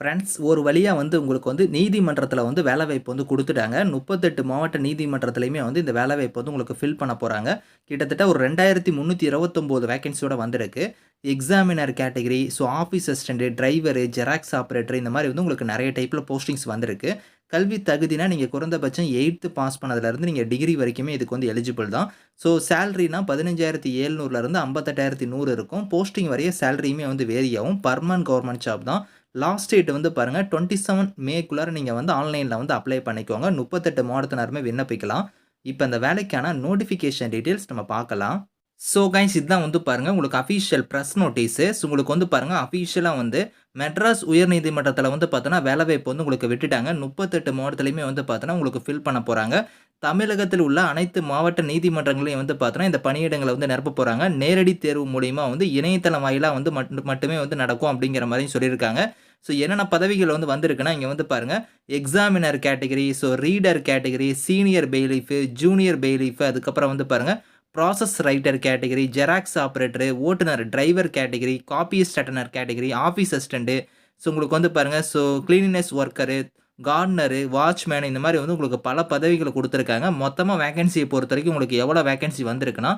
Friends ஒரு வழியாக வந்து உங்களுக்கு வந்து நீதிமன்றத்தில் வந்து வேலைவாய்ப்பு வந்து கொடுத்துட்டாங்க. முப்பத்தெட்டு மாவட்ட நீதிமன்றத்துலையுமே வந்து இந்த வேலைவாய்ப்பு வந்து உங்களுக்கு ஃபில் பண்ண போகிறாங்க கிட்டத்தட்ட ஒரு ரெண்டாயிரத்தி முந்நூற்றி இருபத்தொம்போது வேகன்சியோட வந்திருக்கு. Examiner category so office assistant driver xerox operator இந்த மாதிரி வந்து உங்களுக்கு நிறைய டைப்பில் போஸ்டிங்ஸ் வந்திருக்கு. கல்வி தகுதினா நீங்கள் குறைந்தபட்சம் எயித்து பாஸ் பண்ணதுலேருந்து நீங்கள் டிகிரி வரைக்குமே இதுக்கு வந்து எலிஜிபிள் தான். ஸோ சேலரினா பதினஞ்சாயிரத்தி ஏழ்நூறுலேருந்து ஐம்பத்தெட்டாயிரத்தி நூறு இருக்கும். போஸ்டிங் வரைய சேலரியுமே வந்து வேரியாகும் பர்மன் பர்மனன்ட் கவர்மெண்ட் ஜாப் தான். லாஸ்ட் டேட் வந்து பாருங்கள் டுவெண்ட்டி செவன் மேக்குள்ளார நீங்கள் வந்து ஆன்லைனில் வந்து அப்ளை பண்ணிக்கோங்க. முப்பத்தெட்டு மாவட்டத்தினருமே விண்ணப்பிக்கலாம். இப்போ இந்த வேலைக்கான நோட்டிஃபிகேஷன் டீட்டெயில்ஸ் நம்ம பார்க்கலாம். ஸோ கைஸ் இதுதான் வந்து பாருங்கள் உங்களுக்கு அஃபீஷியல் ப்ரெஸ் நோட்டீஸு உங்களுக்கு வந்து பாருங்கள் அஃபீஷியலாக வந்து மெட்ராஸ் உயர்நீதிமன்றத்தில் வந்து பார்த்தோன்னா வேலைவாய்ப்பு வந்து உங்களுக்கு விட்டுட்டாங்க. முப்பத்தெட்டு மாவட்டத்துலையுமே வந்து பார்த்தோன்னா உங்களுக்கு ஃபில் பண்ண போகிறாங்க தமிழகத்தில் உள்ள அனைத்து மாவட்ட நீதிமன்றங்களையும் வந்து பார்த்தோன்னா இந்த பணியிடங்களை வந்து நிரப்ப போகிறாங்க நேரடி தேர்வு மூலிமா வந்து இணையதளம் வாயிலாக வந்து மட்டுமே வந்து நடக்கும் அப்படிங்கிற மாதிரியும் சொல்லியிருக்காங்க. ஸோ என்னென்ன பதவிகள் வந்து வந்திருக்குன்னா இங்கே வந்து பாருங்கள் examiner category so reader category senior bailiff junior bailiff அதுக்கப்புறம் வந்து பாருங்கள் process writer category Xerox operator ஓட்டுநர் driver category copyist attender category office assistant so உங்களுக்கு வந்து பாருங்கள் so cleanliness worker gardener watchman இந்த மாதிரி வந்து உங்களுக்கு பல பதவிகளை கொடுத்துருக்காங்க. மொத்தமாக வேகன்சியை பொறுத்த வரைக்கும் உங்களுக்கு எவ்வளோ வேகன்சி வந்திருக்குன்னா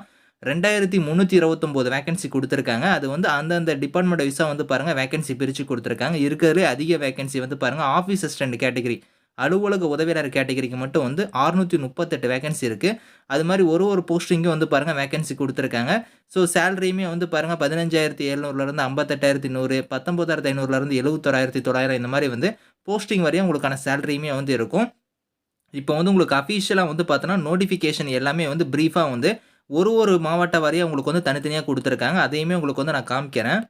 ரெண்டாயிரத்தி முந்நூற்றி இருபத்தொம்போது வேகன்சி கொடுத்துருக்காங்க. அது வந்து அந்தந்த டிபார்ட்மெண்ட் வைஸாக வந்து பாருங்கள் வேகன்சி பிரித்து கொடுத்துருக்காங்க. இருக்கிறதுலே அதிக வேகன்சி வந்து பாருங்கள் ஆஃபீஸ் அசிஸ்டன்ட் கேட்டகரி அலுவலக உதவியாளர் கேட்டகரிக்கு மட்டும் வந்து அறுநூற்றி முப்பத்தெட்டு வேகன்சி இருக்குது அது மாதிரி ஒரு ஒரு போஸ்டிங்கும் வந்து பாருங்கள் வேகன்சி கொடுத்துருக்காங்க. ஸோ சேலரியுமே வந்து பாருங்கள் பதினஞ்சாயிரத்தி எழுநூறுலேருந்து ஐம்பத்தெட்டாயிரத்தி நூறு பத்தொம்போதாயிரத்தி ஐநூறுலேருந்து எழுபத்தோராயிரத்தி தொள்ளாயிரம் இந்த மாதிரி வந்து போஸ்டிங் வரையும் உங்களுக்கான சேலரியுமே வந்து இருக்கும். இப்போ வந்து உங்களுக்கு அஃபீஷியலாக வந்து பார்த்தோன்னா நோட்டிஃபிகேஷன் எல்லாமே வந்து ப்ரீஃபாக வந்து ஒரு ஒரு மாவட்ட வாரியாக உங்களுக்கு வந்து தனித்தனியாக கொடுத்துருக்காங்க. அதையுமே உங்களுக்கு வந்து நான் காமிக்கிறேன்.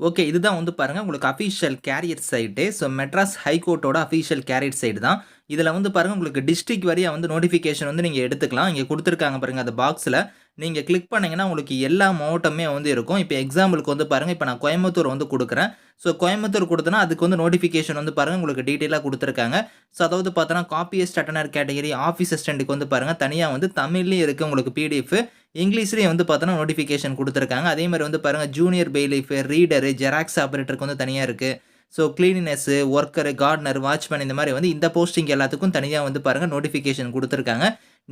ஓகே இதுதான் வந்து பாருங்கள் உங்களுக்கு official career site so Madras ஹைகோர்ட்டோட official career site தான். இதில் வந்து பாருங்கள் உங்களுக்கு டிஸ்ட்ரிக் வரையும் வந்து நோட்டிஃபிகேஷன் வந்து நீங்கள் எடுத்துக்கலாம். இங்கே கொடுத்துருக்காங்க பாருங்கள் அந்த பாக்ஸில் நீங்கள் கிளிக் பண்ணிங்கன்னா உங்களுக்கு எல்லா மாவட்டமே வந்து இருக்கும். இப்போ எக்ஸாம்பிளுக்கு வந்து பாருங்கள் இப்போ நான் கோயம்புத்தூர் வந்து கொடுக்குறேன். ஸோ கோயம்புத்தூர் கொடுத்தனா அதுக்கு வந்து நோட்டிஃபிகேஷன் வந்து பாருங்கள் உங்களுக்கு டீட்டெயிலாக கொடுத்துருக்காங்க. ஸோ அதாவது பார்த்தோன்னா காப்பியஸ்ட் அட்டனர் கேட்டகரி ஆஃபீஸ் அசிஸ்டண்ட்டுக்கு வந்து பாருங்கள் தனியாக வந்து தமிழ்லேயும் இருக்குது உங்களுக்கு பிடிஎஃப் இங்கிலீஷ்லேயும் வந்து பார்த்தோன்னா நோட்டிஃபிகேஷன் கொடுத்துருக்காங்க. அதே மாதிரி வந்து பாருங்கள் ஜூனியர் பெய்லீஃப் ரீடரு ஜெராக்ஸ் ஆப்ரேட்டருக்கு வந்து தனியாக இருக்குது so cleanliness worker gardener watchman இந்த மாதிரி வந்து இந்த போஸ்டிங் எல்லாத்துக்கும் தனியாக வந்து பாருங்கள் நோட்டிஃபிகேஷன் கொடுத்துருக்காங்க.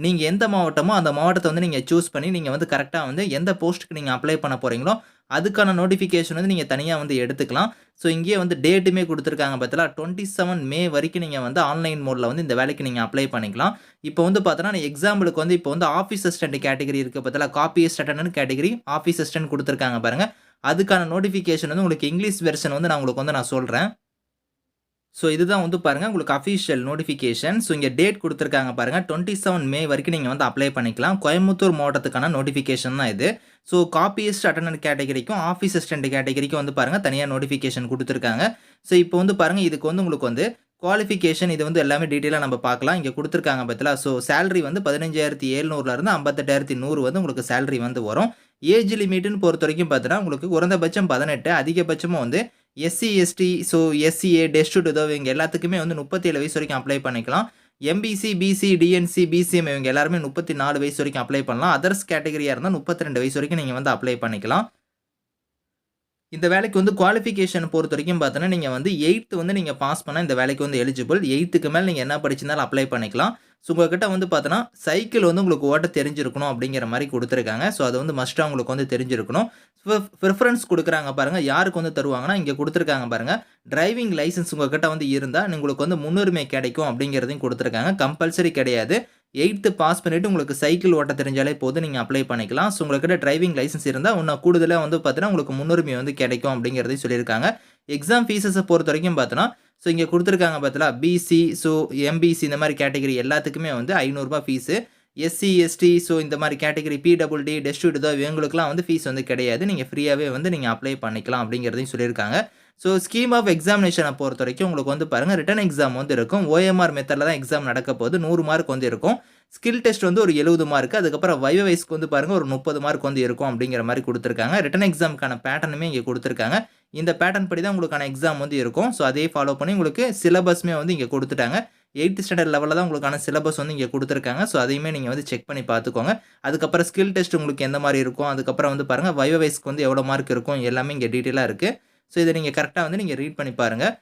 நீங்கள் எந்த மாவட்டமோ அந்த மாவட்டத்தை வந்து நீங்கள் சூஸ் பண்ணி நீங்கள் வந்து கரெக்டாக வந்து எந்த போஸ்ட்டுக்கு நீங்கள் அப்ளை பண்ண போகிறீங்களோ அதுக்கான நோட்டிஃபிகேஷன் வந்து நீங்கள் தனியாக வந்து எடுத்துக்கலாம். ஸோ இங்கேயே வந்து டேட்டுமே கொடுத்துருக்காங்க பார்த்தீங்களா டுவெண்ட்டி செவன் மே வரைக்கும் நீங்கள் வந்து ஆன்லைன் மோடில் வந்து இந்த வேலைக்கு நீங்கள் அப்ளை பண்ணிக்கலாம். இப்போ வந்து பார்த்தோன்னா எக்ஸாம்பிளுக்கு வந்து இப்போ வந்து ஆஃபீஸ் அசிஸ்டன்ட் கேட்டகரி இருக்குது பார்த்தீங்களா காப்பி அசிஸ்டன்ட்னு கேட்டகரி ஆஃபீஸ் அசிஸ்டன்ட் கொடுத்துருக்காங்க பாருங்கள் அதுக்கான நோட்டிஃபிகேஷன் வந்து உங்களுக்கு இங்கிலீஷ் வெர்ஷன் வந்து நான் உங்களுக்கு வந்து நான் சொல்கிறேன் ஸோ இதுதான் வந்து பாருங்கள் உங்களுக்கு அஃபீஷியல் நோட்டிஃபிகேஷன் ஸோ இங்கே டேட் கொடுத்துருக்காங்க பாருங்கள் டுவெண்ட்டி செவன் மே வரைக்கும் நீங்கள் வந்து அப்ளை பண்ணிக்கலாம். கோயம்புத்தூர் மாவட்டத்துக்கான நோட்டிஃபிகேஷன் தான் இது. ஸோ காப்பியஸ்ட் அட்டண்டன்ட் கேட்டகரிக்கும் ஆஃபீஸ் அசிஸ்டன்ட் கேட்டகரிக்கும் வந்து பாருங்கள் தனியாக நோட்டிஃபிகேஷன் கொடுத்துருக்காங்க. ஸோ இப்போ வந்து பாருங்கள் இதுக்கு வந்து உங்களுக்கு வந்து குவாலிஃபிகேஷன் இது வந்து எல்லாமே டீட்டெயிலாக நம்ம பார்க்கலாம். இங்கே கொடுத்துருக்காங்க பார்த்தீங்களா? ஸோ சேலரி வந்து பதினஞ்சாயிரத்தி எழுநூறுலேருந்து ஐம்பத்தெட்டாயிரத்தி நூறு வந்து உங்களுக்கு சேலரி வந்து வரும். ஏஜ் லிமிட்டுன்னு பொறுத்த வரைக்கும் பார்த்தீங்கன்னா உங்களுக்கு குறைந்தபட்சம் பதினெட்டு அதிகபட்சமாக வந்து SC ST so SCA test உதவு இவங்க எல்லாத்துக்குமே வந்து முப்பத்தேழு வயசு வரைக்கும் அப்ளை பண்ணிக்கலாம். எம்பிசி பிசி டிஎன்சி பிசிஎம் இவங்க எல்லாருமே முப்பத்தி நாலு வயசு வரைக்கும் அப்ளை பண்ணலாம். அதர்ஸ் கேட்டகரியாக இருந்தால் முப்பத்தி ரெண்டு வயசு வரைக்கும் நீங்கள் வந்து அப்ளை பண்ணிக்கலாம். இந்த வேலைக்கு வந்து குவாலிஃபிகேஷன் பொறுத்த வரைக்கும் பார்த்தோன்னா நீங்கள் வந்து எயித்து வந்து நீங்கள் பாஸ் பண்ணால் இந்த வேலைக்கு வந்து எலிஜிபிள் எயித்துக்கு மேலே நீங்கள் என்ன படிச்சிருந்தாலும் அப்ளை பண்ணிக்கலாம். ஸோ உங்கள்கிட்ட வந்து பார்த்தோன்னா சைக்கிள் வந்து உங்களுக்கு ஓட்ட தெரிஞ்சிருக்கணும் அப்படிங்கிற மாதிரி கொடுத்துருக்காங்க. ஸோ அது வந்து மஸ்ட்டாக உங்களுக்கு வந்து தெரிஞ்சிருக்கணும். ப்ரிஃபரன்ஸ் கொடுக்குறாங்க பாருங்கள் யாருக்கு வந்து தருவாங்கன்னா இங்கே கொடுத்துருக்காங்க பாருங்கள் டிரைவிங் லைசன்ஸ் உங்கள்கிட்ட வந்து இருந்தால் உங்களுக்கு வந்து முன்னுரிமை கிடைக்கும் அப்படிங்கிறதையும் கொடுத்துருக்காங்க. கம்பல்சரி கிடையாது. எயித்து பாஸ் பண்ணிவிட்டு உங்களுக்கு சைக்கிள் ஓட்ட தெரிஞ்சாலே போதும் நீங்கள் அப்ளை பண்ணிக்கலாம். ஸோ உங்கள்கிட்ட டிரைவிங் லைசன்ஸ் இருந்தால் இன்னும் கூடுதலாக வந்து பார்த்தீங்கன்னா உங்களுக்கு முன்னுரிமை வந்து கிடைக்கும் அப்படிங்கிறதையும் சொல்லியிருக்காங்க. எக்ஸாம் ஃபீஸஸை பொறுத்த வரைக்கும் பார்த்தோன்னா ஸோ இங்கே கொடுத்துருக்காங்க பார்த்தீங்களா பிசி ஸோ எம்பிசி இந்த மாதிரி கேட்டகரி எல்லாத்துக்குமே வந்து ஐநூறுரூபா ஃபீஸு எஸ்சி எஸ்டி ஸோ இந்த மாதிரி கேட்டகரி பிடபிள்டி டெஸ்டியூட் இதோ இவங்களுக்குலாம் வந்து ஃபீஸ் வந்து கிடையாது. நீங்கள் ஃப்ரீயாகவே வந்து நீங்கள் அப்ளை பண்ணிக்கலாம் அப்படிங்கிறதையும் சொல்லியிருக்காங்க. ஸோ ஸ்கீம் ஆஃப் எக்ஸாமினேஷனை பொறுத்த வரைக்கும் உங்களுக்கு வந்து பாருங்கள் ரிட்டன் எக்ஸாம் வந்து இருக்கும். ஓஎம்ஆர் மெத்தடில் தான் எக்ஸாம் நடக்க போகுது. நூறு மார்க் வந்து இருக்கும். ஸ்கில் டெஸ்ட் வந்து ஒரு எழுபது மார்க் அதுக்கப்புறம் வைவ வயசுக்கு வந்து பாருங்கள் ஒரு முப்பது மார்க் வந்து இருக்கும் அப்படிங்கிற மாதிரி கொடுத்துருக்காங்க. ரிட்டன் எக்ஸாமுக்கான பேட்டர்னுமே இங்கே கொடுத்துருக்காங்க. இந்த பேட்டர்ன் படி தான் உங்களுக்கான எக்ஸாம் வந்து இருக்கும். ஸோ அதே ஃபாலோ பண்ணி உங்களுக்கு சிலபஸ்மே வந்து இங்கே கொடுத்துட்டாங்க. எயித்து ஸ்டாண்டர்ட் லெவலில் தான் உங்களுக்கான சிலபஸ் வந்து இங்கே கொடுத்துருக்காங்க. ஸோ அதையுமே நீங்கள் வந்து செக் பண்ணி பார்த்துக்கோங்க. அதுக்கப்புறம் ஸ்கில் டெஸ்ட் உங்களுக்கு எந்த மாதிரி இருக்கும் அதுக்கப்புறம் வந்து பாருங்கள் வைவ வயசுக்கு வந்து எவ்வளோ மார்க் இருக்கும் எல்லாமே இங்கே டீட்டெயிலாக இருக்குது ஸோ இதை நீங்கள் கரெக்டாக வந்து நீங்கள் ரீட் பண்ணி பாருங்கள்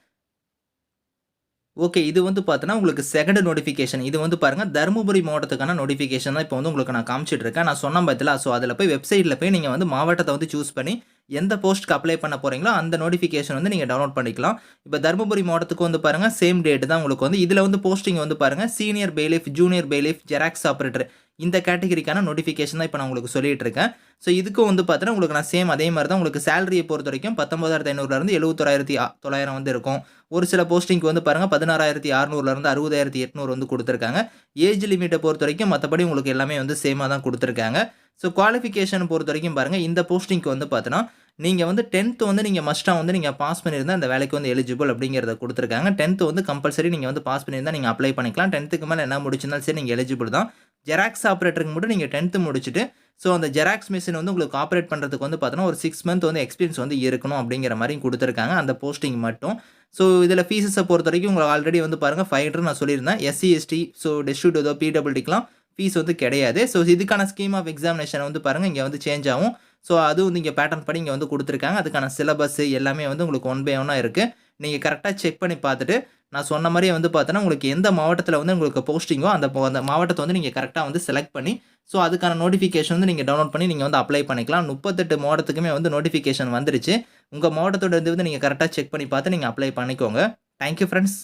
ஓகே இது வந்து பார்த்தோன்னா உங்களுக்கு செகண்ட் நோட்டிஃபிகேஷன் இது வந்து பாருங்கள் தருமபுரி மாவட்டத்துக்கான நோட்டிஃபிகேஷன் தான் இப்போ வந்து உங்களுக்கு நான் காமிச்சிட்டு இருக்கேன் நான் சொன்ன பார்த்தல ஸோ அதில் போய் வெப்சைட்டில் போய் நீங்கள் வந்து மாவட்டத்தை வந்து சூஸ் பண்ணி எந்த போஸ்ட்க்கு அப்ளை பண்ண போகிறீங்களோ அந்த நோட்டிஃபிகேஷன் வந்து நீங்கள் டவுன்லோட் பண்ணிக்கலாம். இப்போ தருமபுரி மாவட்டத்துக்கு வந்து பாருங்கள் சேம் டேட் தான் உங்களுக்கு வந்து இதில் வந்து போஸ்டிங் வந்து பாருங்கள் senior bailiff junior bailiff xerox operator இந்த கேட்டகரிக்கான நோட்டிஃபிகேஷன் தான் இப்போ நான் உங்களுக்கு சொல்லிட்டு இருக்கேன் ஸோ இதுக்கும் வந்து பார்த்தீங்கன்னா உங்களுக்கு நான் சேம் அதே மாதிரி தான் உங்களுக்கு சேலரியை பொறுத்த வரைக்கும் பத்தொம்பதாயிரத்தி ஐநூறுலேருந்து எழுபத்தொராயிரத்தி தொள்ளாயிரம் வந்து இருக்கும். ஒரு சில போஸ்டிங்க்கு வந்து பாருங்கள் பதினாறாயிரத்தி அறநூறுலேருந்து அறுபதாயிரத்தி எட்நூறு வந்து கொடுத்துருக்காங்க. ஏஜ் லிமிட்டை பொறுத்த வரைக்கும் மற்றபடி உங்களுக்கு எல்லாமே வந்து சேமாக தான் கொடுத்துருக்காங்க. ஸோ குவாலிஃபிகேஷன் பொறுத்த வரைக்கும் பாருங்கள் இந்த போஸ்டிங்க்கு வந்து பார்த்தீங்கன்னா நீங்கள் வந்து டென்த்து வந்து நீங்கள் மஸ்ட்டாக வந்து நீங்கள் பாஸ் பண்ணியிருந்தால் அந்த வேலைக்கு வந்து எலிஜிபிள் அப்படிங்கிறத கொடுத்துருக்காங்க. டென்த்து வந்து கம்பல்சரி நீங்கள் வந்து பாஸ் பண்ணியிருந்தால் நீங்கள் அப்ளை பண்ணிக்கலாம். டென்த்துக்கு மேலே என்ன முடிச்சிருந்தாலும் சரி நீங்கள் எலிஜிபிள் தான். ஜெராக்ஸ் ஆப்ரேட்டருக்கு மட்டும் நீங்கள் டென்த்து முடிச்சுட்டு ஸோ அந்த ஜெராக்ஸ் மிஷின் வந்து உங்களுக்கு ஆப்ரேட் பண்ணுறதுக்கு வந்து பார்த்தோன்னா ஒரு சிக்ஸ் மந்த் வந்து எக்ஸ்பீரியன்ஸ் வந்து இருக்கணும் அப்படிங்கிற மாதிரி கொடுத்துருக்காங்க அந்த போஸ்டிங் மட்டும். ஸோ இதில் ஃபீஸஸை பொறுத்த வரைக்கும் உங்களுக்கு ஆல்ரெடி வந்து பாருங்கள் ஃபைவ் ஹண்ட்ரட் நான் சொல்லியிருந்தேன். எஸ்சி எஸ்டி ஸோ டிஸ்ட்ரிக்ட் ஏதோ பிடபிள்டிக்கெலாம் ஃபீஸ் வந்து கிடையாது. ஸோ இதுக்கான ஸ்கீம் ஆஃப் எக்ஸாமினேஷன் வந்து பாருங்கள் இங்கே வந்து சேஞ்ச் ஆகும். ஸோ அது வந்து இங்கே பேட்டர்ன் படி இங்கே வந்து கொடுத்துருக்காங்க. அதுக்கான சிலபஸ் எல்லாமே வந்து உங்களுக்கு ஒன் பை ஒன்னாக இருக்குது நீங்கள் கரெக்டாக செக் பண்ணி பார்த்துட்டு நான் சொன்ன மாதிரியே வந்து பார்த்தோன்னா உங்களுக்கு எந்த மாவட்டத்தில் வந்து உங்களுக்கு போஸ்டிங்கோ அந்த அந்த மாவட்டத்தை வந்து நீங்கள் கரெக்டாக வந்து செலக்ட் பண்ணி ஸோ அதுக்கான நோட்டிஃபிகேஷன் வந்து நீங்கள் டவுன்லோட் பண்ணி நீங்கள் வந்து அப்ளை பண்ணிக்கலாம். முப்பத்தெட்டு மாவட்டத்துக்குமே வந்து நோட்டிஃபிகேஷன் வந்துருச்சு. உங்கள் மாவட்டத்தோட இது வந்து நீங்கள் கரெக்டாக செக் பண்ணி பார்த்து நீங்கள் அப்ளை பண்ணிக்கோங்க. Thank you friends